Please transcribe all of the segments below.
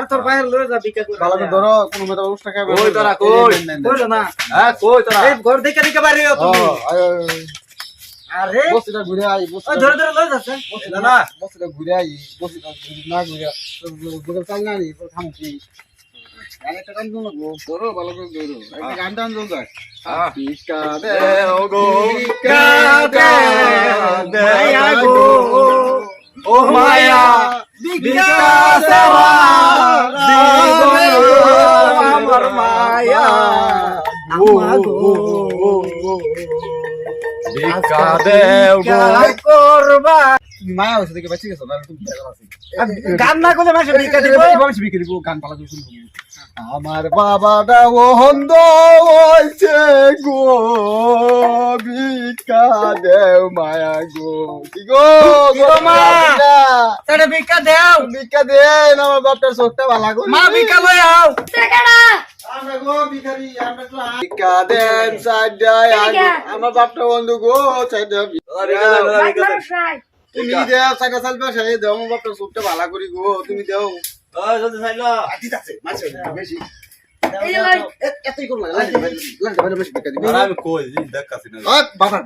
আর তোর বাইরে লয়ে যা ভিক্ষা করে ভালো করে ধরো কোনো মেয়েটা অনুষ্ঠান খাবে কই তোরা, কই? কইলো না? হ্যাঁ কই তোরা? এই ঘর দেখে দেখে বাইরে হও তুমি। আরে। বসিটা ঘুরে আই বসিটা ধরে ধরে লয়ে যাচ্ছে এটা না বসিটা ঘুরে আই বসিটা না ঘুরে। বগল চাল না নি থাম কি গান গান গাও গো। ধরো ভালো করে ধরো। একটা গান টান দাও যাক ভিক্ষা দে ও গো। ভিক্ষা দে মায়া। গো। ও মায়া। বিকাশ আমার মায়া হচ্ছে দেখে বাঁচি গেছো না তুমি বেকার আছি গান না করলে মাসে ভিক্ষা দিব বলছি বিকে দিব গান পালা শুনব আমার বাবাটা হন্দ হইছে গো ভিক্ষা দেও মায়া গো কি গো? ভিক্ষা দেও ভিক্ষা দে না আমার বাপটার চোখটা ভালো মা ভিক্ষা লয়ে আও আমরা গো ভিখারি আমরা তো ভিক্ষা দেন সাইডায় আমার বাপটা বন্ধু গো সাইডা তুমি দেও সাইডা সাইডা সাইডা দেও আমার বাপটার চোখটা ভালো করি গো তুমি দেও। জলদি চাইলো ঠিক আছে মাছ বেশি। এ- এতই করো না লাগে লাগে লাগে ভিক্ষা দিবি। আর আমি কই দিন দেখাছি না। আ বাবা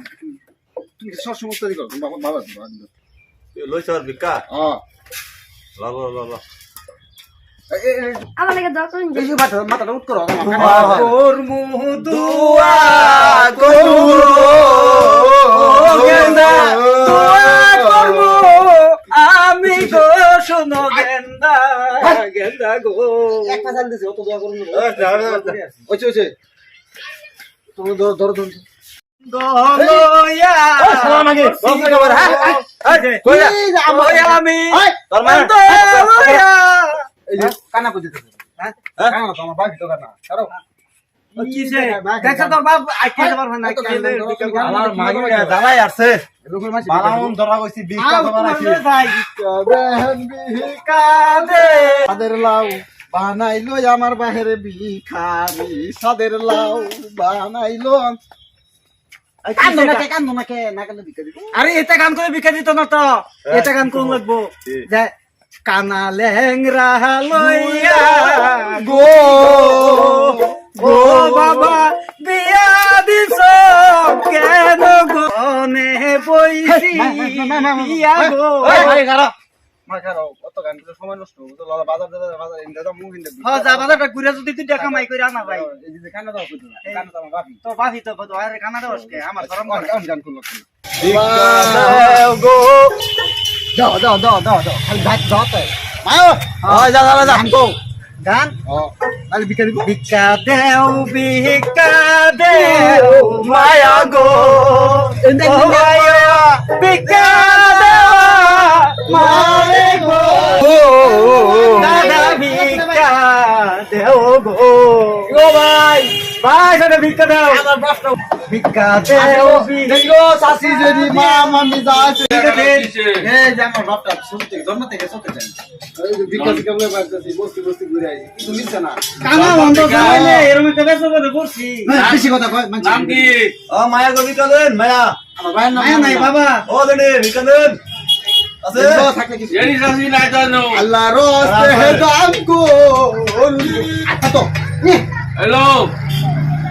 তুমি সব সমস্ত দিও বাবা বাবা লইছ আর ভিক্ষা? আ ল ল ল ল। আমার লাগে দরকার নেই। এই যে মাথা মাথাটা উঠ করো। তোর মুহ দুয়া গেন্দা দুয়া করব। আমি গো শোনো গেন্দা গেন্দা গো। দিছে অত দোয়া করুন তুমি ধরো ধরো ধরো। সালাম আগে হ্যাঁ কই আমি তোর মা এই যে কানা কই দিতেছে হ্যাঁ? কানা তো আমার বাকি তো কানা কারও কিসে দেখছ তোর বাপ আইতে পারবে না খেলে আমার মাগি জামাই আসছে। এরকম মাছি বালাউন ধরা কইছি ভিক্ষা দেবা নাকি ভাই বেহেন বিহিকা দে সাদের লাউ বানাইলো আমার বাহিরে ভিখারি। সাদের লাউ বানাইলো কান্দো না কে কান্দো না কে না কান্দো ভিক্ষা দিবো। আরে এটা গান করে বিকা দিত না তো। এটা গান কোন লাগবো। কানা লেংরা লইয়া গো গো বাবা বিয়া দিছ কেন গনে বইছি বিয়া গো। মা খারাপ অত গান করে সময় নষ্ট হব তো লালা বাজার দাদা বাজার ইন্দা দাও মুখ ইন্দা হ যা বাজারটা ঘুরে যদি তুই টাকা মাই আনা ভাই। এই যে কানা দাও কইতো না কানা দাও আমার দেও গো দাও দাও দাও দাও খালি ভাত দাও তো মা ওই যা যা যা আমকো গান ও আরে ভিক্ষা দিব ভিক্ষা দেও ভিক্ষা দেও মায়া গো ও মায়া ভিক্ষা দেও মারে গো দাদা ভিক্ষা দেও গো ও ভাই ভাই দাদা ভিক্ষা দাও। আমার প্রশ্ন। ভিক্ষা দেও। দেখো শাশি যদি মা মামি ভিক্ষা দে এই যে আমার বাপটা শুরু থেকে জন্ম থেকে চলতে যায় এই যে ভিক্ষা ভিক্ষা বলে বাড়তেছি বস্তি বস্তি ঘুরে আই কিন্তু মিলছে না। কানা বন্ধ করে এরকম একটা বেসব করে বসছি বেশি কথা কয় মানছি নাম কি? ও মায়া গো ভিক্ষা দেন মায়া। আমার ভাইয়ের নাম মায়া নাই বাবা। ও দেনে ভিক্ষা দেন। আছে? কিছু আল্লাহ রস্তে হে দাম কো আচ্ছা তো হ্যালো।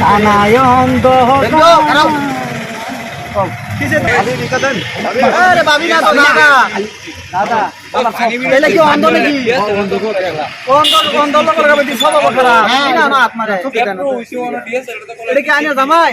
কানায়ন দেখো খারাপ আরে ভিক্ষা দেন আরে বাবি না তো দাদা দাদা এলে কি অন্ধ নাকি অন্ধ কো দেখলা অন্ধ অন্ধ করে গাবে দি সব বকরা না না আত্মারে এটা কি আনে জামাই